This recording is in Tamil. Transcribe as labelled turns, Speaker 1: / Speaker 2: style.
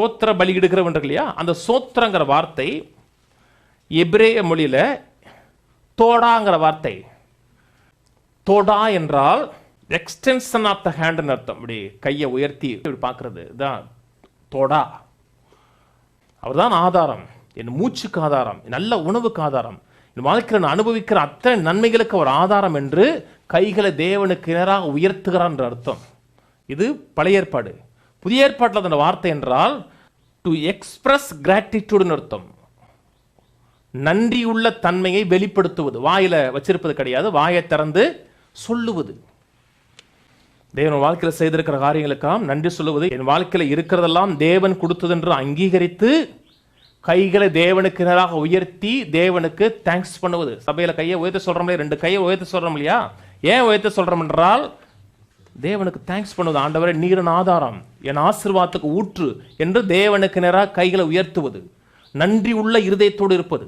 Speaker 1: சோத்திர பலியிடுகிறவன் இருக்கு இல்லையா? அந்த சோத்திரங்கிற வார்த்தை எப்ரேய மொழியில தோடாங்கிற வார்த்தை. தோடா என்றால் எக்ஸ்டென்ஷன் ஆஃப் த ஹேண்ட்னு அர்த்தம். இப்படி கையை உயர்த்தி இப்படி பார்க்கறது. தான் தோடா. அவர் தான் ஆதாரம். என் மூச்சுக்கு ஆதாரம். நல்ல உணவுக்கு ஆதாரம். என் வாழ்க்கையில் நான் அனுபவிக்கிற அத்தனை நன்மைகளுக்கு அவர் ஆதாரம் என்று கைகளை தேவனுக்கு நேராக உயர்த்துகிறான் என்ற அர்த்தம். இது பழைய ஏற்பாடு. புதிய ஏற்பாட்டில் அந்த வார்த்தை என்றால் டு எக்ஸ்பிரஸ் கிராட்டிடியூடுன்னு அர்த்தம். நன்றியுள்ள தன்மையை வெளிப்படுத்துவது. வாயில் வச்சிருப்பது கிடையாது வாயை திறந்து சொல்லுவது. தேவன் வாழ்க்கையில் செய்திருக்கிற காரியங்களுக்காம் நன்றி சொல்லுவது. என் வாழ்க்கையில் இருக்கிறதெல்லாம் தேவன் கொடுத்தது என்று அங்கீகரித்து கைகளை தேவனுக்கு நேராக உயர்த்தி தேவனுக்கு தேங்க்ஸ் பண்ணுவது. சபையில் கையை உயர்த்த சொல்கிறோம் இல்லையா? ரெண்டு கையை உயர்த்த சொல்கிறோம் இல்லையா? ஏன் உயர்த்த சொல்கிறோம் என்றால் தேவனுக்கு தேங்க்ஸ் பண்ணுவது. ஆண்டவரே நீரின் ஆதாரம். என் ஆசிர்வாதத்துக்கு ஊற்று என்று தேவனுக்கு நேராக கைகளை உயர்த்துவது. நன்றி உள்ள இருதயத்தோடு இருப்பது.